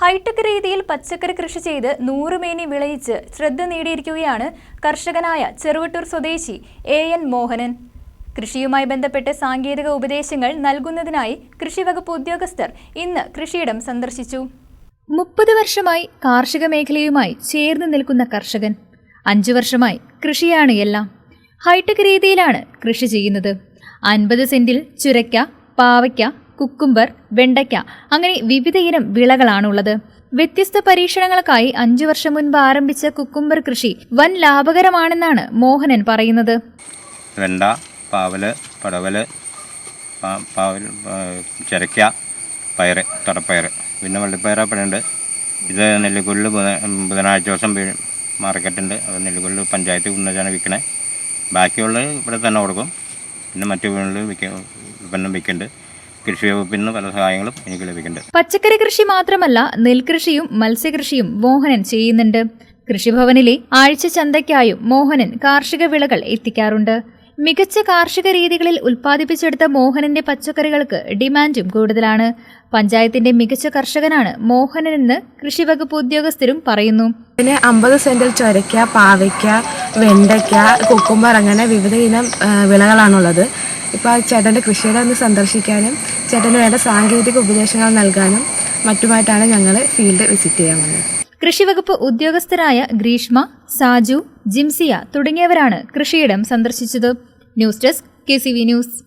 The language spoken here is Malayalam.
ഹൈടെക് രീതിയിൽ പച്ചക്കറി കൃഷി ചെയ്ത് നൂറുമേനി വിളയിച്ച് ശ്രദ്ധ നേടിയിരിക്കുകയാണ് കർഷകനായ ചെറുവട്ടൂർ സ്വദേശി എ എൻ മോഹനൻ. കൃഷിയുമായി ബന്ധപ്പെട്ട് സാങ്കേതിക ഉപദേശങ്ങൾ നൽകുന്നതിനായി കൃഷിവകുപ്പ് ഉദ്യോഗസ്ഥർ ഇന്ന് കൃഷിയിടം സന്ദർശിച്ചു. മുപ്പത് വർഷമായി കാർഷിക മേഖലയുമായി ചേർന്ന് നിൽക്കുന്ന കർഷകൻ. അഞ്ചു വർഷമായി കൃഷിയാണ് എല്ലാം. ഹൈടെക് രീതിയിലാണ് കൃഷി ചെയ്യുന്നത്. അൻപത് സെന്റിൽ ചുരയ്ക്ക പാവയ്ക്ക കുക്കുംബർ വെണ്ടയ്ക്ക അങ്ങനെ വിവിധയിനം വിളകളാണുള്ളത്. വ്യത്യസ്ത പരീക്ഷണങ്ങൾക്കായി അഞ്ചു വർഷം മുൻപ് ആരംഭിച്ച കുക്കുംബർ കൃഷി വൻ ലാഭകരമാണെന്നാണ് മോഹനൻ പറയുന്നത്. വെണ്ട പാവൽ പടവൽ പാവൽ ചിരക്ക പയറ് തടപ്പയർ പിന്നെ വള്ളിപ്പയറപ്പഴുണ്ട് ഇത് നെല്ലിക്കുള്ളിൽ ബുധനാഴ്ച ദിവസം മാർക്കറ്റുണ്ട്. അത് നെല്ലിക്കുള്ളിൽ പഞ്ചായത്ത് കൊണ്ടുവച്ചാണ് വിൽക്കണേ. ബാക്കിയുള്ളത് ഇവിടെ തന്നെ കൊടുക്കും. പിന്നെ മറ്റു വീടുകളിൽ വിൽക്ക ഉൽപ്പന്നം വിൽക്കുന്നുണ്ട്. കൃഷി വകുപ്പിൽ നിന്ന് പല സഹായങ്ങളും എനിക്ക് ലഭിക്കുന്നുണ്ട്. പച്ചക്കറി കൃഷി മാത്രമല്ല നെൽകൃഷിയും മത്സ്യകൃഷിയും മോഹനൻ ചെയ്യുന്നുണ്ട്. കൃഷിഭവനിലെ ആഴ്ച ചന്തയ്ക്കായും മോഹനൻ കാർഷിക വിളകൾ എത്തിക്കാറുണ്ട്. മികച്ച കാർഷിക രീതികളിൽ ഉൽപ്പാദിപ്പിച്ചെടുത്ത മോഹനന്റെ പച്ചക്കറികൾക്ക് ഡിമാൻഡും കൂടുതലാണ്. പഞ്ചായത്തിന്റെ മികച്ച കർഷകനാണ് മോഹനനെന്ന് കൃഷിവകുപ്പ് ഉദ്യോഗസ്ഥരും പറയുന്നു. പിന്നെ അമ്പത് സെന്റിൽ ചൊരയ്ക്ക പാവയ്ക്ക വെണ്ടയ്ക്ക കുക്കുംബർ അങ്ങനെ വിവിധ ഇനം വിളകളാണുള്ളത്. ഇപ്പോൾ ചേട്ടന്റെ കൃഷിയിടം ഒന്ന് സന്ദർശിക്കാനും ചേട്ടന് വേണ്ട സാങ്കേതിക ഉപദേശങ്ങൾ നൽകാനും മറ്റുമായിട്ടാണ് ഞങ്ങൾ ഫീൽഡ് വിസിറ്റ് ചെയ്യാൻ വന്നത്. കൃഷിവകുപ്പ് ഉദ്യോഗസ്ഥരായ ഗ്രീഷ്മ സാജു ജിംസിയ തുടങ്ങിയവരാണ് കൃഷിയിടം സന്ദർശിച്ചത്. News desk K news.